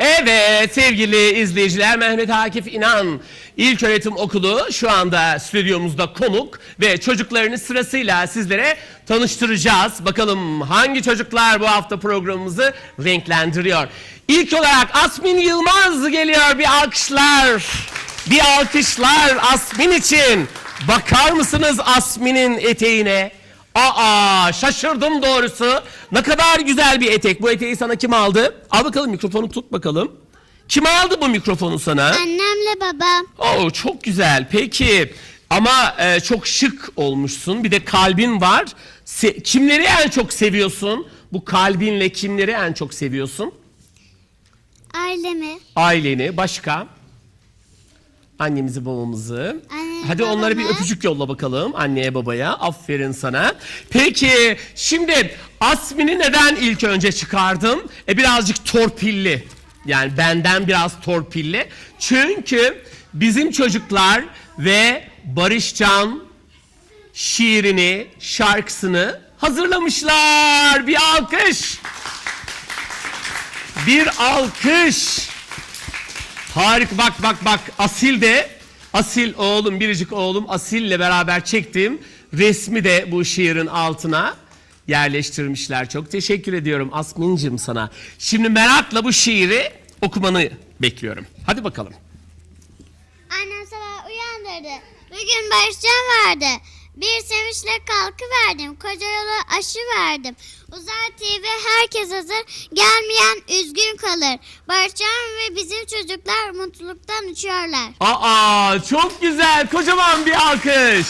Evet sevgili izleyiciler Mehmet Akif İnan İlköğretim Okulu şu anda stüdyomuzda konuk ve çocuklarını sırasıyla sizlere tanıştıracağız. Bakalım hangi çocuklar bu hafta programımızı renklendiriyor. İlk olarak Asmin Yılmaz geliyor bir alkışlar. Bir alkışlar Asmin için. Bakar mısınız Asmin'in eteğine? Aa şaşırdım doğrusu. Ne kadar güzel bir etek. Bu eteği sana kim aldı? Al bakalım mikrofonu tut bakalım. Kim aldı bu mikrofonu sana? Annemle babam. Oo çok güzel. Peki ama e, çok şık olmuşsun. Bir de kalbin var. Se- kimleri en çok seviyorsun? Bu kalbinle kimleri en çok seviyorsun? Ailemi. Aileni, başka? Annemizi, babamızı. Hadi onlara bir öpücük yolla bakalım anneye babaya. Aferin sana. Peki şimdi Asmin'i neden ilk önce çıkardım? E birazcık torpilli. Yani benden biraz torpilli. Çünkü bizim çocuklar ve Barışcan şiirini, şarkısını hazırlamışlar. Bir alkış. Bir alkış. Harika bak bak bak Asil de Asil oğlum biricik oğlum Asil'le beraber çektiğim resmi de bu şiirin altına yerleştirmişler. Çok teşekkür ediyorum Asmin'cim sana. Şimdi merakla bu şiiri okumanı bekliyorum. Hadi bakalım. Annem sabah uyandırdı. Bugün Barışcan vardı. Bir sevinçle kalkıverdim. Koca yola aşı verdim. Uzay TV herkes hazır. Gelmeyen üzgün kalır. Barışcan ve bizim çocuklar mutluluktan uçuyorlar. Aa çok güzel kocaman bir alkış.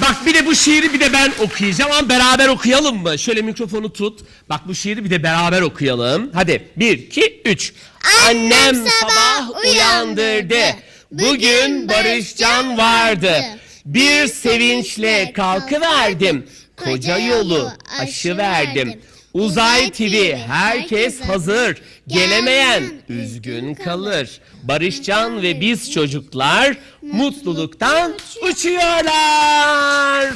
Bak bir de bu şiiri bir de ben okuyacağım ama beraber okuyalım mı? Şöyle mikrofonu tut. Bak bu şiiri bir de beraber okuyalım. Hadi bir, iki, üç. Annem sabah uyandırdı. Bugün Barışcan vardı. Bir sevinçle kalkıverdim. Koca yolu aşı verdim. Uzay TV herkes hazır. Gelemeyen üzgün kalır. Barışcan ve biz çocuklar mutluluktan uçuyorlar.